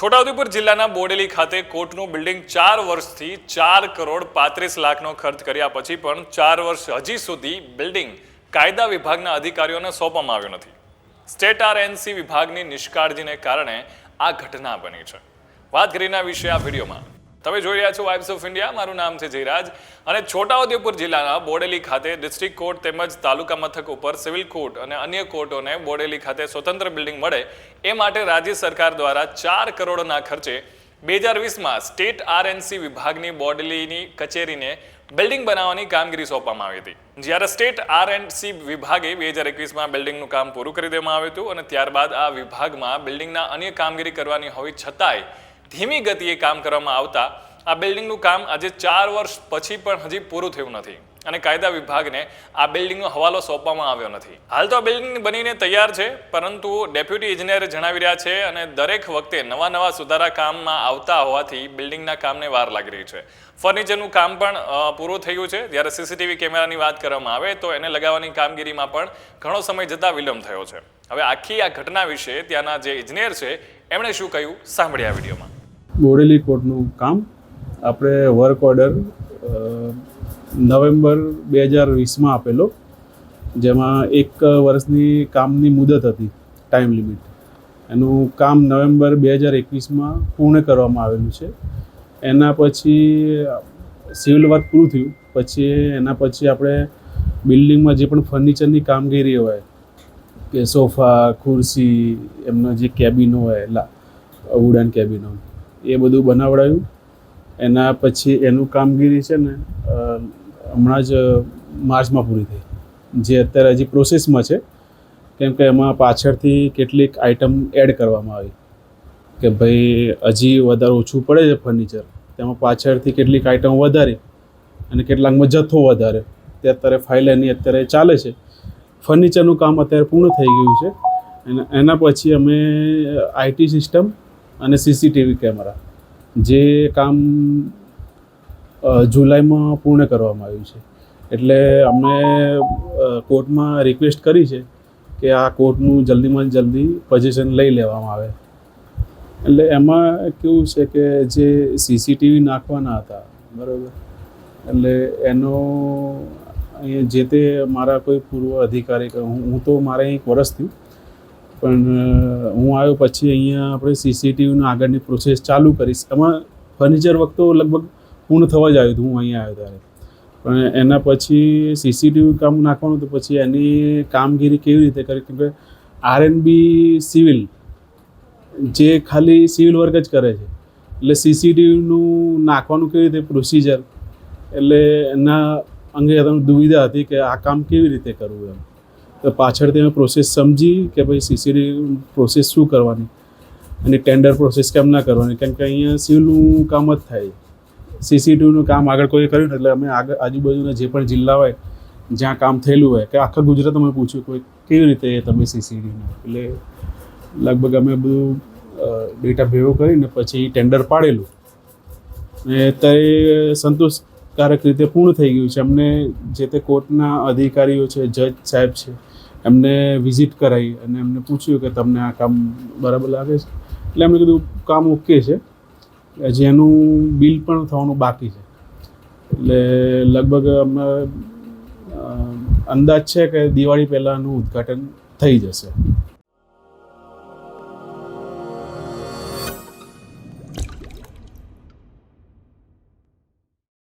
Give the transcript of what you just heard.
છોટાઉદેપુર જિલ્લાના બોડેલી ખાતે કોર્ટનું બિલ્ડિંગ ચાર વર્ષથી ચાર કરોડ પાંત્રીસ લાખનો ખર્ચ કર્યા પછી પણ ચાર વર્ષ હજી સુધી બિલ્ડિંગ કાયદા વિભાગના અધિકારીઓને સોંપવામાં આવ્યું નથી. સ્ટેટ આરએનસી વિભાગની નિષ્કાળજીને કારણે આ ઘટના બની છે. વાત કરીને વિશે આ વિડીયોમાં. તમે જોઈ રહ્યા છો વાઇબ્સ ઓફ ઇન્ડિયા મારું નામ છે જયરાજ અને છોટાઉદેપુર જિલ્લાના બોડેલી ખાતે ડિસ્ટ્રિક્ટ કોર્ટ તેમજ તાલુકા મથક ઉપર સિવિલ કોર્ટ અને અન્ય કોર્ટોને બોડેલી ખાતે સ્વતંત્ર બિલ્ડિંગ મળે એ માટે રાજ્ય સરકાર દ્વારા ચાર કરોડના ખર્ચે બે હજાર વીસમાં સ્ટેટ આરએનસી વિભાગની બોડેલીની કચેરીને બિલ્ડિંગ બનાવવાની કામગીરી સોંપવામાં આવી હતી. જ્યારે સ્ટેટ આર એન્ડ સી વિભાગે બે હજાર એકવીસમાં બિલ્ડિંગનું કામ પૂરું કરી દેવામાં આવ્યું હતું અને ત્યારબાદ આ વિભાગમાં બિલ્ડિંગના અન્ય કામગીરી કરવાની હોવી છતાંય ધીમી ગતિએ કામ કરવામાં આવતા આ બિલ્ડિંગનું કામ આજે ચાર વર્ષ પછી પણ હજી પૂરું થયું નથી અને કાયદા વિભાગને આ બિલ્ડિંગનો હવાલો સોંપવામાં આવ્યો નથી. હાલ તો આ બિલ્ડિંગ બનીને તૈયાર છે, પરંતુ ડેપ્યુટી ઇજનેર જણાવી રહ્યા છે અને દરેક વખતે નવા નવા સુધારા કામમાં આવતા હોવાથી બિલ્ડિંગના કામને વાર લાગી રહી છે. ફર્નિચરનું કામ પણ પૂરું થયું છે. જ્યારે સીસીટીવી કેમેરાની વાત કરવામાં આવે તો એને લગાવવાની કામગીરીમાં પણ ઘણો સમય જતાં વિલંબ થયો છે. હવે આખી આ ઘટના વિશે ત્યાંના જે ઇજનેર છે, એમણે શું કહ્યું? સાંભળ્યા વિડીયોમાં. બોડેલી કોર્ટનું કામ. આપણે વર્ક ઓર્ડર નવેમ્બર બે હજાર વીસમાં આપેલો, જેમાં એક વર્ષની કામની મુદત હતી, ટાઈમ લિમિટ. એનું કામ નવેમ્બર બે હજાર એકવીસમાં પૂર્ણ કરવામાં આવેલું છે. એના પછી સિવિલ વર્ક પૂરું થયું. પછી એના પછી આપણે બિલ્ડિંગમાં જે પણ ફર્નિચરની કામગીરી હોય, કે સોફા, ખુરશી, એમના જે કેબિનો હોય, લા, વુડન કેબિનો એ બધું બનાવડાયું. એના પછી એનું કામગીરી છે ને હમણાં જ માર્ચમાં પૂરી થઈ. જે અત્યારે હજી પ્રોસેસમાં છે, કેમ કે એમાં પાછળથી કેટલીક આઇટમ એડ કરવામાં આવી. કે ભાઈ, હજી વધારે ઓછું પડે છે ફર્નિચર. તેમાં પાછળથી કેટલીક આઇટમ વધારી અને કેટલાકમાં જથ્થો વધારે. તે અત્યારે ફાઇલ એની અત્યારે ચાલે છે. ફર્નિચરનું કામ અત્યારે પૂર્ણ થઈ ગયું છે. અને એના પછી અમે આઈટી સિસ્ટમ અને સીસીટીવી કેમેરા જે કામ જુલાઈમાં પૂર્ણ કરવામાં આવ્યું છે. એટલે અમે કોર્ટમાં રિક્વેસ્ટ કરી છે કે આ કોર્ટનું જલ્દીમાં જલ્દી પોઝિશન લઈ લેવામાં આવે. એટલે એમાં કેવું છે કે જે સીસીટીવી નાખવાના હતા, બરાબર? એટલે એનો, અહીંયા જે તે મારા કોઈ પૂર્વ અધિકારી હું તો મારે એક વર્ષ થયું. પણ હું આવ્યો પછી અહીંયા આપણે સીસીટીવીની આગળની પ્રોસેસ ચાલુ કરીશ. એમાં ફર્નિચર વખતો લગભગ પૂર્ણ થવા જ આવ્યું હતું, હું અહીંયા આવ્યો ત્યારે. પણ એના પછી સીસીટીવી કામ નાખવાનું તો પછી એની કામગીરી કેવી રીતે કરી? કેમ કે આરએનબી સિવિલ જે ખાલી સિવિલ વર્ક જ કરે છે. એટલે સીસીટીવીનું નાખવાનું કેવી રીતે પ્રોસિજર એટલે એના અંગે તમને દુવિધા હતી કે આ કામ કેવી રીતે કરવું એમ. તો પાછળ અમે પ્રોસેસ સમજી કે ભાઈ સીસીડી પ્રોસેસ શું કરવાની? અને ટેન્ડર પ્રોસેસ કેમ ના કરવાની? કેમ કે અહીંયા સિવિલનું કામ જ થાય. સીસીટીવીનું કામ આગળ કોઈ કર્યું એટલે અમે આગળ આજુબાજુના જે પણ જિલ્લા હોય, જ્યાં કામ થયેલું હોય, કે આખા ગુજરાત અમે પૂછ્યું કોઈ કેવી રીતે તમે સીસીટીવીનું એટલે લગભગ અમે બધું ડેટા ભેગો કરીને પછી ટેન્ડર પાડેલું. ને અત્યારે સંતોષકારક રીતે પૂર્ણ થઈ ગયું છે. અમને જે તે કોર્ટના અધિકારીઓ છે, જજ સાહેબ છે એમને વિઝિટ કરાવી અને એમને પૂછ્યું કે તમને આ કામ બરાબર લાગે છે? એટલે એમણે કીધું, કામ ઓકે છે. જેનું બિલ પણ થવાનું બાકી છે. એટલે લગભગ અમે અંદાજ છે કે દિવાળી પહેલાંનું ઉદ્ઘાટન થઈ જશે.